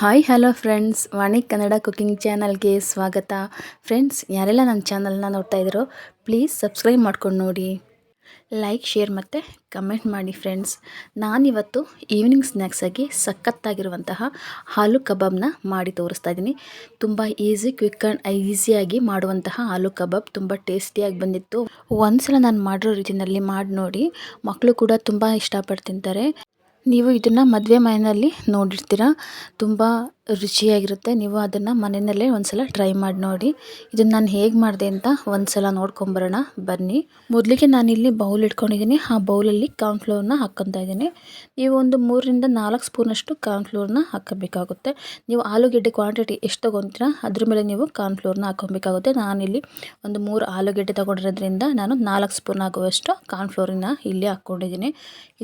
Hi, hello friends. Vani Kannada cooking ಚಾನಲ್ಗೆ ಸ್ವಾಗತ. Friends, ಯಾರೆಲ್ಲ ನನ್ನ ಚಾನಲ್ನ ನೋಡ್ತಾ ಇದ್ದೀರೋ, ಪ್ಲೀಸ್ ಸಬ್ಸ್ಕ್ರೈಬ್ ಮಾಡ್ಕೊಂಡು ನೋಡಿ. ಲೈಕ್, ಶೇರ್ ಮತ್ತು ಕಮೆಂಟ್ ಮಾಡಿ ಫ್ರೆಂಡ್ಸ್. ನಾನಿವತ್ತು ಈವ್ನಿಂಗ್ ಸ್ನ್ಯಾಕ್ಸಾಗಿ ಸಖತ್ತಾಗಿರುವಂತಹ ಆಲೂ ಕಬಾಬ್ನ ಮಾಡಿ ತೋರಿಸ್ತಾ ಇದ್ದೀನಿ. ತುಂಬ ಈಸಿ, ಕ್ವಿಕ್ ಆ್ಯಂಡ್ ಈಸಿಯಾಗಿ ಮಾಡುವಂತಹ ಆಲೂ ಕಬಾಬ್. ತುಂಬ ಟೇಸ್ಟಿಯಾಗಿ ಬಂದಿತ್ತು. ಒಂದ್ಸಲ ನಾನು ಮಾಡಿರೋ ರೀತಿಯಲ್ಲಿ ಮಾಡಿ ನೋಡಿ. ಮಕ್ಕಳು ಕೂಡ ತುಂಬ ಇಷ್ಟಪಟ್ಟು ತಿಂತಾರೆ. ನೀವು ಇದನ್ನು ಮದುವೆ ಮನೆಯಲ್ಲಿ ನೋಡಿರ್ತೀರ? ತುಂಬ ರುಚಿಯಾಗಿರುತ್ತೆ. ನೀವು ಅದನ್ನು ಮನೆಯಲ್ಲೇ ಒಂದು ಸಲ ಟ್ರೈ ಮಾಡಿ ನೋಡಿ. ಇದನ್ನು ನಾನು ಹೇಗೆ ಮಾಡಿದೆ ಅಂತ ಒಂದು ಸಲ ನೋಡ್ಕೊಂಬರೋಣ. ಬನ್ನಿ. ಮೊದಲಿಗೆ ನಾನಿಲ್ಲಿ ಬೌಲ್ ಇಟ್ಕೊಂಡಿದ್ದೀನಿ. ಆ ಬೌಲಲ್ಲಿ ಕಾರ್ನ್ಫ್ಲೋರ್ನ ಹಾಕ್ಕೊತಾ ಇದ್ದೀನಿ. ನೀವು ಒಂದು ಮೂರರಿಂದ ನಾಲ್ಕು ಸ್ಪೂನಷ್ಟು ಕಾರ್ನ್ಫ್ಲೋರ್ನ ಹಾಕಬೇಕಾಗುತ್ತೆ ನೀವು ಆಲೂಗೆಡ್ಡೆ ಕ್ವಾಂಟಿಟಿ ಎಷ್ಟು ತೊಗೊತೀರಾ, ಅದ್ರ ಮೇಲೆ ನೀವು ಕಾರ್ನ್ಫ್ಲೋರ್ನ ಹಾಕ್ಕೊಬೇಕಾಗುತ್ತೆ. ನಾನಿಲ್ಲಿ ಒಂದು ಮೂರು ಆಲೂಗೆಡ್ಡೆ ತೊಗೊಂಡಿರೋದ್ರಿಂದ ನಾನು ನಾಲ್ಕು ಸ್ಪೂನ್ ಆಗುವಷ್ಟು ಕಾರ್ನ್ಫ್ಲೋರನ್ನ ಇಲ್ಲಿ ಹಾಕ್ಕೊಂಡಿದ್ದೀನಿ.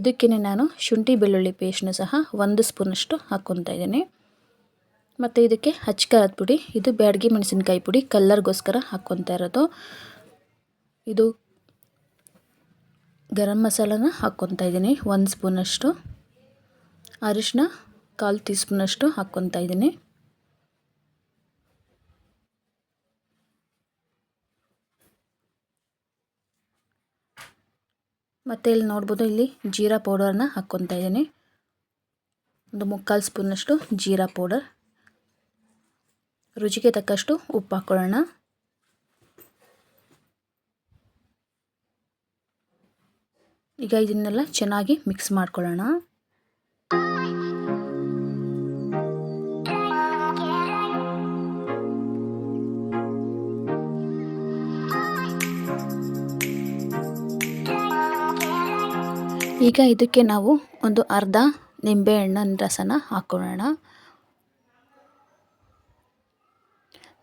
ಇದಕ್ಕೇ ನಾನು ಶುಂಠಿ ಬೆಳ್ಳುಳ್ಳಿ ಪೇಸ್ಟ್ನ ಸಹ ಒಂದು ಸ್ಪೂನಷ್ಟು ಹಾಕ್ಕೊತಾ ಇದ್ದೀನಿ. ಮತ್ತು ಇದಕ್ಕೆ ಹಚ್ಕಾರದ ಪುಡಿ, ಇದು ಬ್ಯಾಡಗಿ ಮೆಣಸಿನ್ಕಾಯಿ ಪುಡಿ, ಕಲ್ಲರ್ಗೋಸ್ಕರ ಹಾಕ್ಕೊತಾ ಇರೋದು. ಇದು ಗರಂ ಮಸಾಲನ ಹಾಕ್ಕೊತಾ ಇದ್ದೀನಿ, ಒಂದು ಸ್ಪೂನಷ್ಟು. ಅರಿಶಿನ ಕಾಲು ಟೀ ಸ್ಪೂನಷ್ಟು ಹಾಕ್ಕೊತಾ ಇದ್ದೀನಿ. ಮತ್ತು ಇಲ್ಲಿ ನೋಡ್ಬೋದು, ಇಲ್ಲಿ ಜೀರಾ ಪೌಡರ್ನ ಹಾಕ್ಕೊತಾ ಇದ್ದೀನಿ. ಒಂದು ಮುಕ್ಕಾಲು ಸ್ಪೂನಷ್ಟು ಜೀರಾ ಪೌಡರ್. ರುಚಿಗೆ ತಕ್ಕಷ್ಟು ಉಪ್ಪು ಹಾಕ್ಕೊಳ್ಳೋಣ ಈಗ ಇದನ್ನೆಲ್ಲ ಚೆನ್ನಾಗಿ ಮಿಕ್ಸ್ ಮಾಡ್ಕೊಳ್ಳೋಣ. ಈಗ ಇದಕ್ಕೆ ನಾವು ಒಂದು ಅರ್ಧ ನಿಂಬೆಹಣ್ಣಿನ ರಸನ ಹಾಕ್ಕೊಳ್ಳೋಣ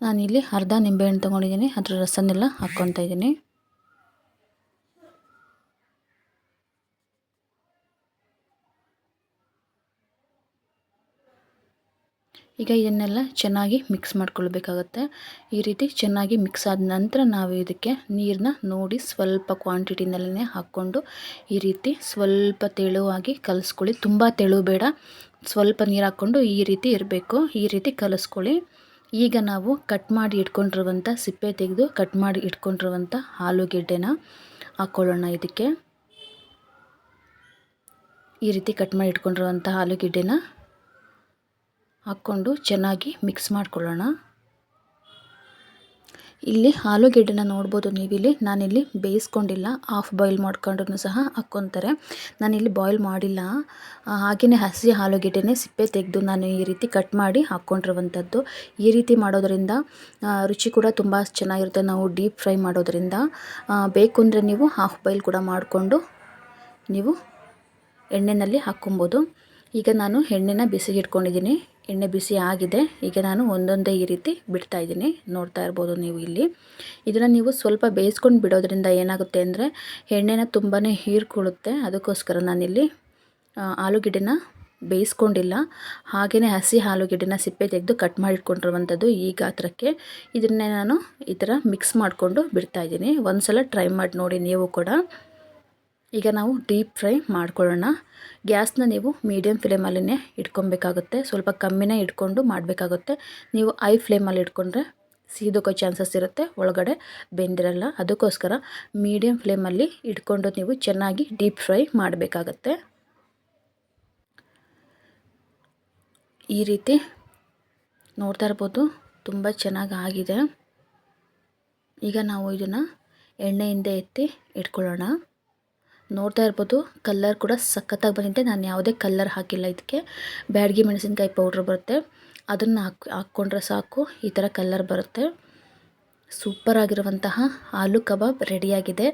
ನಾನಿಲ್ಲಿ ಅರ್ಧ ನಿಂಬೆಹಣ್ಣು ತೊಗೊಂಡಿದ್ದೀನಿ, ಅದರ ರಸನೆಲ್ಲ ಹಾಕ್ಕೊತಾ ಇದ್ದೀನಿ. ಈಗ ಇದನ್ನೆಲ್ಲ ಚೆನ್ನಾಗಿ ಮಿಕ್ಸ್ ಮಾಡ್ಕೊಳ್ಬೇಕಾಗತ್ತೆ. ಈ ರೀತಿ ಚೆನ್ನಾಗಿ ಮಿಕ್ಸ್ ಆದ ನಂತರ ನಾವು ಇದಕ್ಕೆ ನೀರನ್ನ ನೋಡಿ ಸ್ವಲ್ಪ ಕ್ವಾಂಟಿಟಿನಲ್ಲೇ ಹಾಕ್ಕೊಂಡು ಈ ರೀತಿ ಸ್ವಲ್ಪ ತೆಳುವಾಗಿ ಕಲಿಸ್ಕೊಳ್ಳಿ. ತುಂಬ ತೆಳು ಬೇಡ, ಸ್ವಲ್ಪ ನೀರು ಹಾಕ್ಕೊಂಡು ಈ ರೀತಿ ಇರಬೇಕು. ಈ ರೀತಿ ಕಲಿಸ್ಕೊಳ್ಳಿ. ಈಗ ನಾವು ಕಟ್ ಮಾಡಿ ಇಟ್ಕೊಂಡಿರುವಂಥ ಸಿಪ್ಪೆ ತೆಗೆದು ಕಟ್ ಮಾಡಿ ಇಟ್ಕೊಂಡಿರುವಂಥ ಆಲೂಗೆಡ್ಡೆನ ಹಾಕ್ಕೊಳ್ಳೋಣ ಇದಕ್ಕೆ. ಈ ರೀತಿ ಕಟ್ ಮಾಡಿ ಇಟ್ಕೊಂಡಿರುವಂಥ ಆಲೂಗೆಡ್ಡೆನ ಹಾಕ್ಕೊಂಡು ಚೆನ್ನಾಗಿ ಮಿಕ್ಸ್ ಮಾಡ್ಕೊಳ್ಳೋಣ. ಇಲ್ಲಿ ಆಲೂಗೆಡ್ಡೆನ ನೋಡ್ಬೋದು ನೀವಿಲ್ಲಿ. ನಾನಿಲ್ಲಿ ಬೇಯಿಸ್ಕೊಂಡಿಲ್ಲ. ಹಾಫ್ ಬಾಯ್ಲ್ ಮಾಡ್ಕೊಂಡ್ರೂ ಸಹ ಹಾಕ್ಕೊತಾರೆ. ನಾನಿಲ್ಲಿ ಬಾಯ್ಲ್ ಮಾಡಿಲ್ಲ. ಹಾಗೆಯೇ ಹಸಿ ಆಲೂಗೆಡ್ಡೆನೇ ಸಿಪ್ಪೆ ತೆಗೆದು ನಾನು ಈ ರೀತಿ ಕಟ್ ಮಾಡಿ ಹಾಕ್ಕೊಂಡಿರುವಂಥದ್ದು. ಈ ರೀತಿ ಮಾಡೋದರಿಂದ ರುಚಿ ಕೂಡ ತುಂಬ ಚೆನ್ನಾಗಿರುತ್ತೆ. ನಾವು ಡೀಪ್ ಫ್ರೈ ಮಾಡೋದರಿಂದ. ಬೇಕು ಅಂದರೆ ನೀವು ಹಾಫ್ ಬಾಯ್ಲ್ ಕೂಡ ಮಾಡಿಕೊಂಡು ನೀವು ಎಣ್ಣೆಯಲ್ಲಿ ಹಾಕ್ಕೊಬೋದು. ಈಗ ನಾನು ಎಣ್ಣೆನ ಬಿಸಿಗೆ ಇಟ್ಕೊಂಡಿದ್ದೀನಿ ಎಣ್ಣೆ ಬಿಸಿ ಆಗಿದೆ. ಈಗ ನಾನು ಒಂದೊಂದೇ ಈ ರೀತಿ ಬಿಡ್ತಾ ಇದ್ದೀನಿ. ನೋಡ್ತಾ ಇರ್ಬೋದು ನೀವು ಇಲ್ಲಿ. ಇದನ್ನು ನೀವು ಸ್ವಲ್ಪ ಬೇಯಿಸ್ಕೊಂಡು ಬಿಡೋದ್ರಿಂದ ಏನಾಗುತ್ತೆ ಅಂದರೆ ಎಣ್ಣೆನ ತುಂಬಾ ಹೀರ್ಕೊಳ್ಳುತ್ತೆ. ಅದಕ್ಕೋಸ್ಕರ ನಾನಿಲ್ಲಿ ಆಲೂಗೆಡ್ಡೆನ ಬೇಯಿಸ್ಕೊಂಡಿಲ್ಲ. ಹಾಗೆಯೇ ಹಸಿ ಆಲೂಗೆಡ್ಡೆನ ಸಿಪ್ಪೆ ತೆಗೆದು ಕಟ್ ಮಾಡಿಟ್ಕೊಂಡಿರುವಂಥದ್ದು ಈ ಗಾತ್ರಕ್ಕೆ. ಇದನ್ನೇ ನಾನು ಈ ಥರ ಮಿಕ್ಸ್ ಮಾಡಿಕೊಂಡು ಬಿಡ್ತಾಯಿದ್ದೀನಿ ಒಂದು ಸಲ ಟ್ರೈ ಮಾಡಿ ನೋಡಿ ನೀವು ಕೂಡ. ಈಗ ನಾವು ಡೀಪ್ ಫ್ರೈ ಮಾಡ್ಕೊಳ್ಳೋಣ. ಗ್ಯಾಸ್ನ ನೀವು ಮೀಡಿಯಮ್ ಫ್ಲೇಮಲ್ಲೇ ಇಟ್ಕೊಬೇಕಾಗುತ್ತೆ. ಸ್ವಲ್ಪ ಕಮ್ಮಿನೇ ಇಟ್ಕೊಂಡು ಮಾಡಬೇಕಾಗುತ್ತೆ. ನೀವು ಐ ಫ್ಲೇಮಲ್ಲಿ ಇಟ್ಕೊಂಡ್ರೆ ಸೀದೋಕೋ ಚಾನ್ಸಸ್ ಇರುತ್ತೆ. ಒಳಗಡೆ ಬೆಂದಿರಲ್ಲ. ಅದಕ್ಕೋಸ್ಕರ ಮೀಡಿಯಮ್ ಫ್ಲೇಮಲ್ಲಿ ಇಟ್ಕೊಂಡು ನೀವು ಚೆನ್ನಾಗಿ ಡೀಪ್ ಫ್ರೈ ಮಾಡಬೇಕಾಗತ್ತೆ. ಈ ರೀತಿ ನೋಡ್ತಾ ಇರ್ಬೋದು. ತುಂಬ ಚೆನ್ನಾಗಿ ಆಗಿದೆ. ಈಗ ನಾವು ಇದನ್ನು ಎಣ್ಣೆಯಿಂದ ಎತ್ತಿ ಇಟ್ಕೊಳ್ಳೋಣ. ನೋಡ್ತಾ ಇರ್ಬೋದು, ಕಲ್ಲರ್ ಕೂಡ ಸಖತ್ತಾಗಿ ಬಂದಿದೆ. ನಾನು ಯಾವುದೇ ಕಲ್ಲರ್ ಹಾಕಿಲ್ಲ ಇದಕ್ಕೆ. ಬ್ಯಾಡಗಿ ಮೆಣಸಿನ್ಕಾಯಿ ಪೌಡ್ರ್ ಬರುತ್ತೆ. ಅದನ್ನು ಹಾಕ್, ಹಾಕ್ಕೊಂಡ್ರೆ ಸಾಕು. ಈ ಥರ ಕಲ್ಲರ್ ಬರುತ್ತೆ. ಸೂಪರ್ ಆಗಿರುವಂತಹ ಆಲೂ ಕಬಾಬ್ ರೆಡಿಯಾಗಿದೆ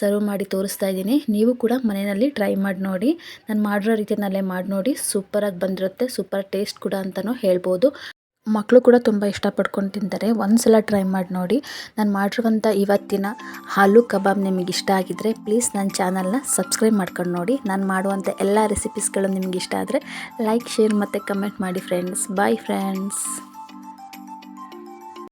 ಸರ್ವ್ ಮಾಡಿ ತೋರಿಸ್ತಾ ಇದ್ದೀನಿ. ನೀವು ಕೂಡ ಮನೆಯಲ್ಲಿ ಟ್ರೈ ಮಾಡಿ ನೋಡಿ. ನಾನು ಮಾಡಿರೋ ರೀತಿಯಲ್ಲೇ ಮಾಡಿ ನೋಡಿ. ಸೂಪರಾಗಿ ಬಂದಿರುತ್ತೆ. ಸೂಪರ್ ಟೇಸ್ಟ್ ಕೂಡ ಅಂತಲೂ ಹೇಳ್ಬೋದು. ಮಕ್ಕಳು ಕೂಡ ತುಂಬ ಇಷ್ಟಪಡ್ಕೊಂಡು ತಿಂತಾರೆ. ಒಂದು ಸಲ ಟ್ರೈ ಮಾಡಿ ನೋಡಿ. ನಾನು ಮಾಡಿರುವಂಥ ಇವತ್ತಿನ ಹಾಲು ಕಬಾಬ್ ನಿಮಗೆ ಇಷ್ಟ ಆಗಿದ್ದರೆ ಪ್ಲೀಸ್ ನನ್ನ ಚಾನಲ್ನ ಸಬ್ಸ್ಕ್ರೈಬ್ ಮಾಡ್ಕೊಂಡು ನೋಡಿ. ನಾನು ಮಾಡುವಂಥ ಎಲ್ಲ ರೆಸಿಪೀಸ್ಗಳು ನಿಮಗೆ ಇಷ್ಟ ಆದರೆ ಲೈಕ್ ಶೇರ್ ಮತ್ತು ಕಮೆಂಟ್ ಮಾಡಿ ಫ್ರೆಂಡ್ಸ್ ಬಾಯ್ ಫ್ರೆಂಡ್ಸ್